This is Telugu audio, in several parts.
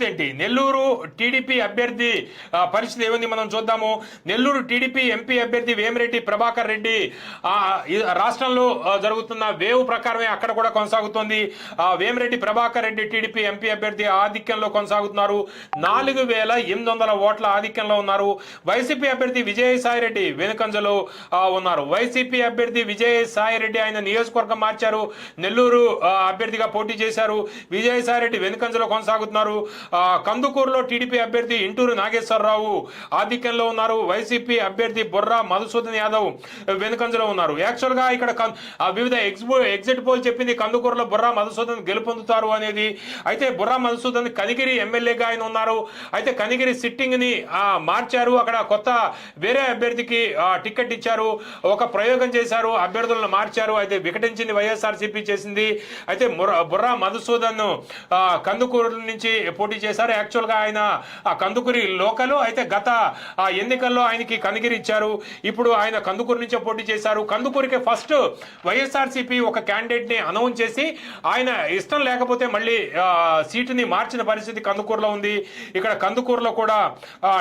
పరిస్థితి ఏంటి? నెల్లూరు టీడీపీ అభ్యర్థి పరిస్థితి ఏముంది మనం చూద్దాము. నెల్లూరు టీడీపీ ఎంపీ అభ్యర్థి వేమిరెడ్డి ప్రభాకర్ రెడ్డి రాష్ట్రంలో జరుగుతున్న వేవ్ ప్రకారమే అక్కడ కూడా కొనసాగుతోంది. వేమిరెడ్డి ప్రభాకర్ రెడ్డి టీడీపీ ఎంపీ అభ్యర్థి ఆధిక్యంలో కొనసాగుతున్నారు. నాలుగు వేల ఎనిమిది వందల ఓట్ల ఆధిక్యంలో ఉన్నారు. వైసీపీ అభ్యర్థి విజయసాయి రెడ్డి వెనుకంజలో ఉన్నారు. వైసీపీ అభ్యర్థి విజయసాయి రెడ్డి ఆయన నియోజకవర్గం మార్చారు. నెల్లూరు అభ్యర్థిగా పోటీ చేశారు. విజయసాయి రెడ్డి వెనుకంజలో కొనసాగుతున్నారు. కందుకూరులో టీడీపీ అభ్యర్థి ఇంటూరు నాగేశ్వరరావు ఆధిక్యంలో ఉన్నారు. వైసీపీ అభ్యర్థి బొర్రా మధుసూదన్ యాదవ్ వెనుకంజలో ఉన్నారు. యాక్చువల్గా ఇక్కడ వివిధ ఎగ్జిబో ఎగ్జిట్ పోల్ చెప్పింది కందుకూరులో బుర్రా మధుసూదన్ గెలుపొందుతారు అనేది. అయితే బుర్రా మధుసూదన్ కనిగిరి ఎమ్మెల్యేగా ఆయన ఉన్నారు. అయితే కనిగిరి సిట్టింగ్ని మార్చారు. అక్కడ కొత్త వేరే అభ్యర్థికి టికెట్ ఇచ్చారు. ఒక ప్రయోగం చేశారు. అభ్యర్థులను మార్చారు. అయితే వికటించింది వైఎస్ఆర్సీపీ చేసింది. అయితే బుర్రా మధుసూదన్ కందుకూరు నుంచి పోటీ చేశారు. యాక్చువల్గా ఆయన ఆ కందుకూరి లోకలు అయితే గత ఆ ఎన్నికల్లో ఆయనకి కనిగిరి ఇచ్చారు ఇప్పుడు ఆయన కందుకూరు నుంచే పోటీ చేశారు. కందుకూరికి ఫస్ట్ వైఎస్ఆర్సీపీ ఒక క్యాండిడేట్ని అనౌన్స్ చేసి ఆయన ఇష్టం లేకపోతే మళ్ళీ సీటుని మార్చిన పరిస్థితి కందుకూరులో ఉంది. ఇక్కడ కందుకూరులో కూడా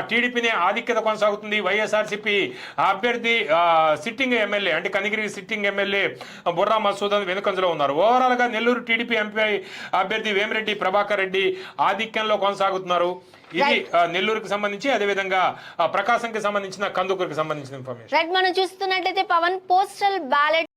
టీడీపీనే ఆధిక్యత కొనసాగుతుంది. వైఎస్ఆర్సీపీ అభ్యర్థి సిట్టింగ్ ఎమ్మెల్యే అంటే కనిగిరి సిట్టింగ్ ఎమ్మెల్యే బుర్రా మసూదన్ వెనుకంజలో ఉన్నారు. ఓవరాల్గా నెల్లూరు టీడీపీ ఎంపీ అభ్యర్థి వేమిరెడ్డి ప్రభాకర్ రెడ్డి ఆధిక్యంలో కొనసాగుతున్నారు. ఇది నెల్లూరుకి సంబంధించి అదేవిధంగా ప్రకాశంకి సంబంధించిన కందుకూరుకి సంబంధించిన ఇన్ఫర్మేషన్ రైట్ మనం చూస్తున్నట్లయితే పవన్ పోస్టల్ బ్యాలెట్